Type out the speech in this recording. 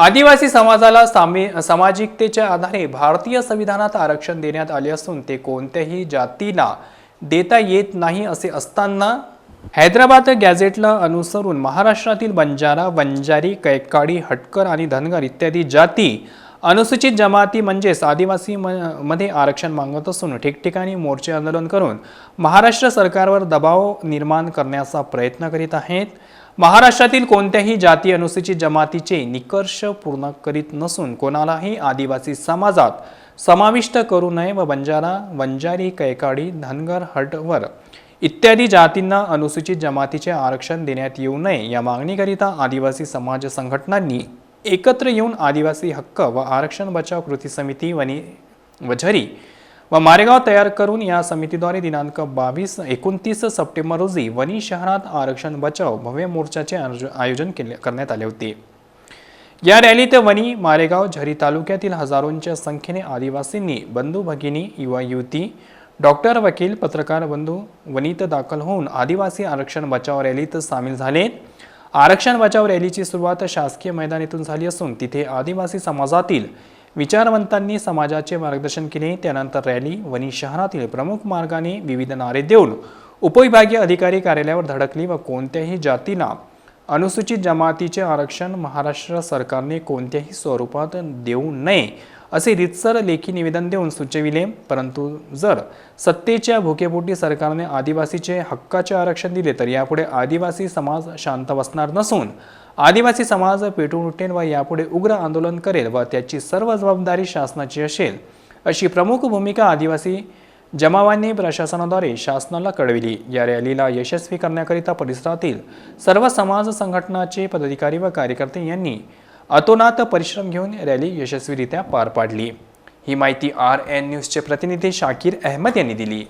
आदिवासी समाजाला सामी सामाजिकतेच्या आधारे भारतीय संविधानात आरक्षण देण्यात आले असून ते कोणत्याही जातीला देता येत नाही असे असताना हैदराबाद गॅझेटला अनुसरून महाराष्ट्रातील बंजारा वंजारी कैकाडी हटकर आणि धनगर इत्यादी जाती अनुसूचित जमाती म्हणजेच आदिवासी म- मध्ये आरक्षण मागत असून ठिकठिकाणी मोर्चे आंदोलन करून महाराष्ट्र सरकारवर दबाव निर्माण करण्याचा प्रयत्न करीत आहेत. महाराष्ट्रातील कोणत्याही जाती अनुसूचित जमातीचे निकर्ष पूर्ण करीत नसून कोणालाही आदिवासी समाजात समाविष्ट करू नये व बंजारा वंजारी कैकाडी धनगर हटवर इत्यादी जातींना अनुसूचित जमातीचे आरक्षण देण्यात येऊ नये या मागणीकरिता आदिवासी समाज संघटनांनी एकत्र येऊन आदिवासी हक्क व आरक्षण बचाव कृती समिती वनी वझरी व मारेगाव तयार करून या समितीद्वारे दिनांक बावीस एकोणतीस सप्टेंबर रोजी वणी शहरात आरक्षण बचाव भव्य मोर्चाचे आयोजन केले करण्यात आले होते. या रॅलीत वणी मारेगाव झरी तालुक्यातील हजारोंच्या संख्येने आदिवासींनी बंधू भगिनी युवा युवती डॉक्टर वकील पत्रकार बंधू वनीत दाखल होऊन आदिवासी आरक्षण बचाव रॅलीत सामील झाले. आरक्षण बचाव रॅलीची सुरुवात शासकीय मैदानातून झाली असून तिथे आदिवासी समाजातील विचारवंतांनी समाजाचे मार्गदर्शन केले त्यानंतर रॅली वणी शहरातील प्रमुख मार्गाने विविध नारे देऊन उपविभागीय अधिकारी कार्यालयावर धडकली व कोणत्याही जातीला अनुसूचित जमातीचे आरक्षण महाराष्ट्र सरकारने कोणत्याही स्वरूपात देऊ नये असे रितसर लेखी निवेदन देऊन सुचविले परंतु जर सत्तेच्या भुकेपोटी सरकारने आदिवासीचे हक्काचे आरक्षण दिले तर यापुढे आदिवासी समाज शांत बसणार नसून आदिवासी समाज पेटून उठेल व यापुढे उग्र आंदोलन करेल व त्याची सर्व जबाबदारी शासनाची असेल अशी प्रमुख भूमिका आदिवासी जमावांनी प्रशासनाद्वारे शासनाला कळविली. या रॅलीला यशस्वी करण्याकरिता परिसरातील सर्व समाज संघटनाचे पदाधिकारी व कार्यकर्ते यांनी अतोनात परिश्रम घेऊन रॅली यशस्वीरित्या पार पाडली. ही माहिती आर एन न्यूजचे प्रतिनिधी शाकीर अहमद यांनी दिली.